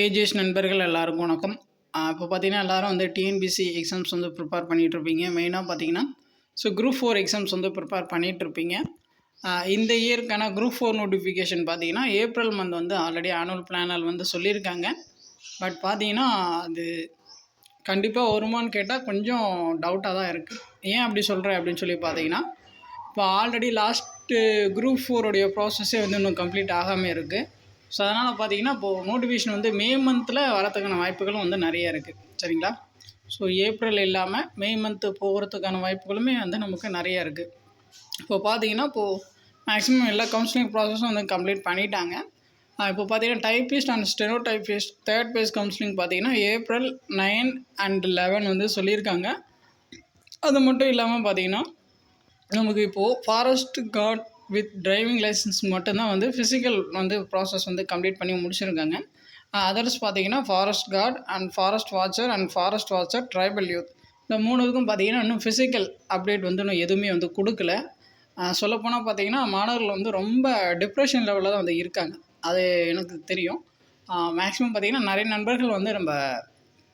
AGS நண்பர்கள் எல்லாருக்கும் வணக்கம். இப்போ பார்த்தீங்கன்னா எல்லாரும் வந்து டிஎன்பிசி எக்ஸாம்ஸ் வந்து ப்ரிப்பேர் பண்ணிகிட்ருப்பீங்க மெயினாக பார்த்தீங்கன்னா ஸோ குரூப் ஃபோர் எக்ஸாம்ஸ் வந்து ப்ரிப்பேர் பண்ணிகிட்ருப்பீங்க இந்த இயருக்கான குரூப் ஃபோர் நோட்டிஃபிகேஷன் பார்த்தீங்கன்னா ஏப்ரல் மந்த் வந்து ஆல்ரெடி ஆனுவல் பிளானால் வந்து சொல்லியிருக்காங்க. பட் பார்த்தீங்கன்னா அது கண்டிப்பாக வருமான்னு கேட்டால் கொஞ்சம் டவுட்டாக தான் இருக்குது ஏன் அப்படி சொல்கிறேன் அப்படின்னு சொல்லி பார்த்தீங்கன்னா இப்போ ஆல்ரெடி லாஸ்ட்டு குரூப் ஃபோருடைய ப்ராசஸே வந்து இன்னும் கம்ப்ளீட் ஆகாமல் இருக்குது ஸோ அதனால் பார்த்தீங்கன்னா இப்போது நோட்டிஃபிகேஷன் வந்து மே மந்தில் வரதுக்கான வாய்ப்புகளும் வந்து நிறைய இருக்குது சரிங்களா? ஸோ ஏப்ரல் இல்லாமல் மே மந்த்து போகிறதுக்கான வாய்ப்புகளுமே வந்து நமக்கு நிறைய இருக்குது இப்போ பார்த்தீங்கன்னா இப்போது மேக்ஸிமம் எல்லா கவுன்சிலிங் ப்ராசஸும் வந்து கம்ப்ளீட் பண்ணிட்டாங்க. இப்போ பார்த்தீங்கன்னா typist and steno typist third phase counselling பார்த்தீங்கன்னா ஏப்ரல் நைன் அண்ட் லெவன் வந்து சொல்லியிருக்காங்க. அது மட்டும் இல்லாமல் பார்த்தீங்கன்னா நமக்கு இப்போது forest guard with driving licence மட்டும்தான் வந்து ஃபிசிக்கல் வந்து ப்ராசஸ் வந்து கம்ப்ளீட் பண்ணி முடிச்சிருக்காங்க. அதர்ஸ் பார்த்தீங்கன்னா forest guard and forest watcher and forest watcher tribal youth இந்த மூணுக்கும் பார்த்தீங்கன்னா இன்னும் ஃபிசிக்கல் அப்டேட் வந்து இன்னும் எதுவுமே வந்து கொடுக்கல. சொல்லப்போனால் பார்த்தீங்கன்னா மாணவர்கள் வந்து ரொம்ப டிப்ரெஷன் லெவலில் தான் வந்து இருக்காங்க. அது எனக்கு தெரியும். மேக்ஸிமம் பார்த்தீங்கன்னா நிறைய நண்பர்கள் வந்து நம்ம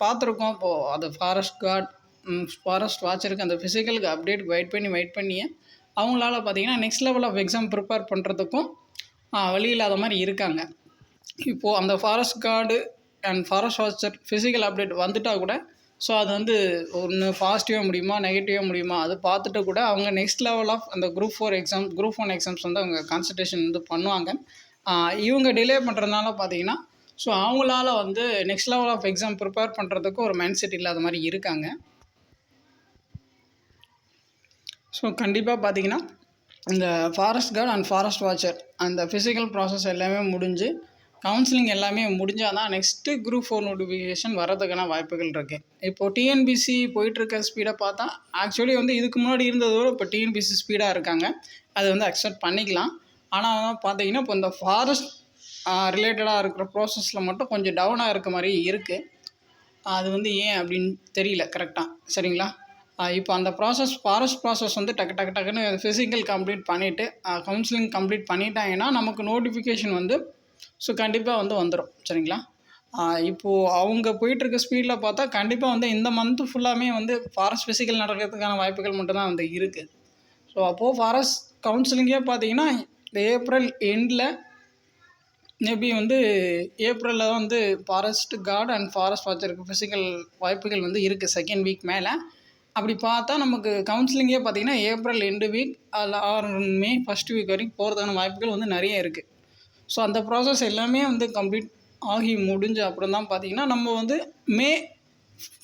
பார்த்துருக்கோம். இப்போது அது ஃபாரஸ்ட் கார்ட் ஃபாரஸ்ட் வாட்சருக்கு அந்த ஃபிசிக்கலுக்கு அப்டேட் வெயிட் பண்ணி வெயிட் பண்ணியே அவங்களால பார்த்தீங்கன்னா next level of exam prepare பண்ணுறதுக்கும் வழி இல்லாத மாதிரி இருக்காங்க. இப்போது அந்த forest guard and forest watcher physical update வந்துட்டால் கூட ஸோ அது வந்து ஒன்று பாசிட்டிவாக முடியுமா நெகட்டிவாக முடியுமா அது பார்த்துட்டு கூட அவங்க நெக்ஸ்ட் லெவல் ஆஃப் அந்த group four exam group one exams வந்து அவங்க கான்சன்ட்ரேஷன் வந்து பண்ணுவாங்க. இவங்க டிலே பண்ணுறதுனால பார்த்தீங்கன்னா ஸோ அவங்களால வந்து next level of exam prepare பண்ணுறதுக்கு ஒரு மைண்ட் செட் இல்லாத மாதிரி இருக்காங்க. ஸோ கண்டிப்பாக பார்த்தீங்கன்னா இந்த forest guard and forest watcher அந்த ஃபிசிக்கல் ப்ராசஸ் எல்லாமே முடிஞ்சு கவுன்சிலிங் எல்லாமே முடிஞ்சால் தான் நெக்ஸ்ட்டு குரூப் ஃபோர் நோட்டிஃபிகேஷன் வரதுக்கான வாய்ப்புகள் இருக்குது இப்போது டிஎன்பிசி போயிட்டுருக்க ஸ்பீடை பார்த்தா ஆக்சுவலி வந்து இதுக்கு முன்னாடி இருந்ததோட இப்போ டிஎன்பிசி ஸ்பீடாக இருக்காங்க. அது வந்து அக்செப்ட் பண்ணிக்கலாம். ஆனால் பார்த்தீங்கன்னா இப்போ இந்த ஃபாரஸ்ட் ரிலேட்டடாக இருக்கிற ப்ராசஸில் மட்டும் கொஞ்சம் டவுனாக இருக்க மாதிரி இருக்குது அது வந்து ஏன் அப்படின்னு தெரியல கரெக்டாக சரிங்களா? இப்போ அந்த ப்ராசஸ் ஃபாரஸ்ட் ப்ராசஸ் வந்து டக்கு டக்கு டக்குன்னு ஃபிசிக்கல் கம்ப்ளீட் பண்ணிவிட்டு கவுன்சிலிங் கம்ப்ளீட் பண்ணிட்டாங்கன்னா நமக்கு நோட்டிஃபிகேஷன் வந்து ஸோ கண்டிப்பாக வந்து வந்துடும் சரிங்களா? இப்போது அவங்க போயிட்டுருக்க ஸ்பீடில் பார்த்தா கண்டிப்பாக வந்து இந்த மந்த்து ஃபுல்லாமே வந்து ஃபாரஸ்ட் ஃபிசிக்கல் நடக்கிறதுக்கான வாய்ப்புகள் மட்டும்தான் வந்து இருக்குது ஸோ அப்போது ஃபாரஸ்ட் கவுன்சிலிங்கே பார்த்தீங்கன்னா இந்த ஏப்ரல் எண்டில் மேபி வந்து ஏப்ரலில் தான் வந்து ஃபாரஸ்ட் கார்டு அண்ட் ஃபாரஸ்ட் வாட்சருக்கு ஃபிசிக்கல் வாய்ப்புகள் வந்து இருக்குது செகண்ட் வீக் மேலே. அப்படி பார்த்தா நமக்கு கவுன்சிலிங்கே பார்த்தீங்கன்னா ஏப்ரல் எண்டு வீக் அதில் ஆறு மே ஃபஸ்ட் வீக் வரைக்கும் போகிறதுக்கான வாய்ப்புகள் வந்து நிறைய இருக்குது ஸோ அந்த ப்ராசஸ் எல்லாமே வந்து கம்ப்ளீட் ஆகி முடிஞ்ச அப்புறம் தான் பார்த்தீங்கன்னா நம்ம வந்து May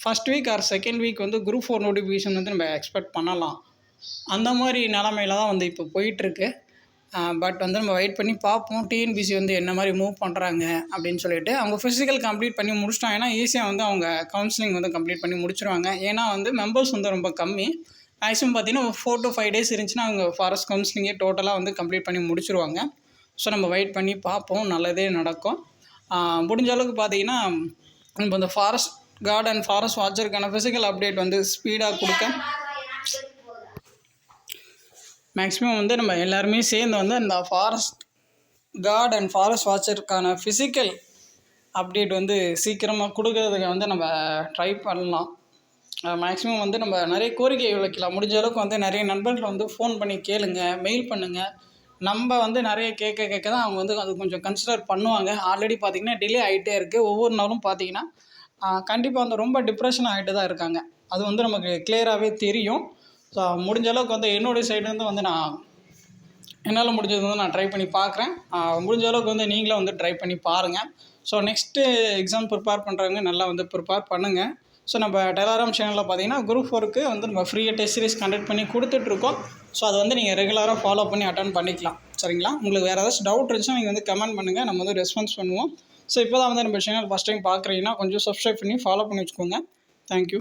first week or second week வந்து குரூப் ஃபோர் நோட்டிஃபிகேஷன் வந்து நம்ம எக்ஸ்பெக்ட் பண்ணலாம். அந்த மாதிரி நிலமையில தான் வந்து இப்போ போயிட்டுருக்கு பட் வந்து நம்ம வெயிட் பண்ணி பார்ப்போம். டிஎன்பிசி வந்து என்ன மாதிரி மூவ் பண்ணுறாங்க அப்படின்னு சொல்லிட்டு அவங்க ஃபிசிக்கல் கம்ப்ளீட் பண்ணி முடிச்சிட்டாங்கன்னா ஈஸியாக வந்து அவங்க கவுன்சிலிங் வந்து கம்ப்ளீட் பண்ணி முடிச்சிருவாங்க. ஏன்னா வந்து மெம்பர்ஸ் வந்து ரொம்ப கம்மி. மேக்ஸிமம் பார்த்தீங்கன்னா ஒரு ஃபோர் டு ஃபைவ் டேஸ் இருந்துச்சுன்னா அவங்க ஃபாரஸ்ட் கவுன்சிலிங்கே டோட்டலாக வந்து கம்ப்ளீட் பண்ணி முடிச்சிருவாங்க. ஸோ நம்ம வெயிட் பண்ணி பார்ப்போம். நல்லதே நடக்கும். முடிஞ்ச அளவுக்கு பார்த்தீங்கன்னா இப்போ இந்த ஃபாரஸ்ட் கார்டு அண்ட் ஃபாரஸ்ட் வாட்சருக்கான ஃபிசிக்கல் அப்டேட் வந்து ஸ்பீடாக கொடுக்க மேக்ஸிமம் வந்து நம்ம எல்லாருமே சேர்ந்து வந்து அந்த ஃபாரஸ்ட் கார்டு அண்ட் ஃபாரஸ்ட் வாட்சருக்கான ஃபிசிக்கல் அப்டேட் வந்து சீக்கிரமாக கொடுக்கறதுக்கு வந்து நம்ம ட்ரை பண்ணலாம். மேக்ஸிமம் வந்து நம்ம நிறைய கோரிக்கை வைக்கலாம். முடிஞ்ச அளவுக்கு வந்து நிறைய நண்பர்கள் வந்து ஃபோன் பண்ணி கேளுங்க மெயில் பண்ணுங்கள் நம்ம வந்து நிறைய கேட்க கேட்க தான் அவங்க வந்து அது கொஞ்சம் கன்சிடர் பண்ணுவாங்க. ஆல்ரெடி பார்த்திங்கன்னா டிலே ஆகிட்டே இருக்குது ஒவ்வொரு நாளும் பார்த்தீங்கன்னா கண்டிப்பாக வந்து ரொம்ப டிப்ரெஷன் ஆகிட்டு தான் இருக்காங்க. அது வந்து நமக்கு கிளியராகவே தெரியும். ஸோ முடிஞ்ச அளவுக்கு வந்து என்னுடைய சைடுலேருந்து வந்து நான் என்னால் முடிஞ்சது வந்து நான் ட்ரை பண்ணி பார்க்குறேன் முடிஞ்ச அளவுக்கு வந்து நீங்களும் வந்து ட்ரை பண்ணி பாருங்கள் ஸோ நெக்ஸ்ட்டு எக்ஸாம் ப்ரிப்பேர் பண்ணுறவங்க நல்லா வந்து ப்ரிப்பேர் பண்ணுங்கள் ஸோ நம்ம டெலாராம் சேனலில் பார்த்தீங்கன்னா குரூப் ஃபோருக்கு வந்து நம்ம ஃப்ரீயாக டெஸ்ட் சீரிஸ் கண்டக்ட் பண்ணி கொடுத்துட்ருக்கோம் ஸோ அதை வந்து நீங்கள் ரெகுலராக ஃபாலோ பண்ணி அட்டன் பண்ணிக்கலாம். சரிங்களா? உங்களுக்கு வேறு ஏதாச்சும் டவுட் இருந்துச்சுன்னா நீங்கள் வந்து கமெண்ட் பண்ணுங்கள் நம்ம வந்து ரெஸ்பான்ஸ் பண்ணுவோம். ஸோ இப்போ தான் வந்து நம்ம சேனல் ஃபஸ்ட் டைம் பார்க்குறீங்கன்னா கொஞ்சம் சப்ஸ்கிரைப் பண்ணி ஃபாலோ பண்ணி வச்சுக்கோங்க. தேங்க்யூ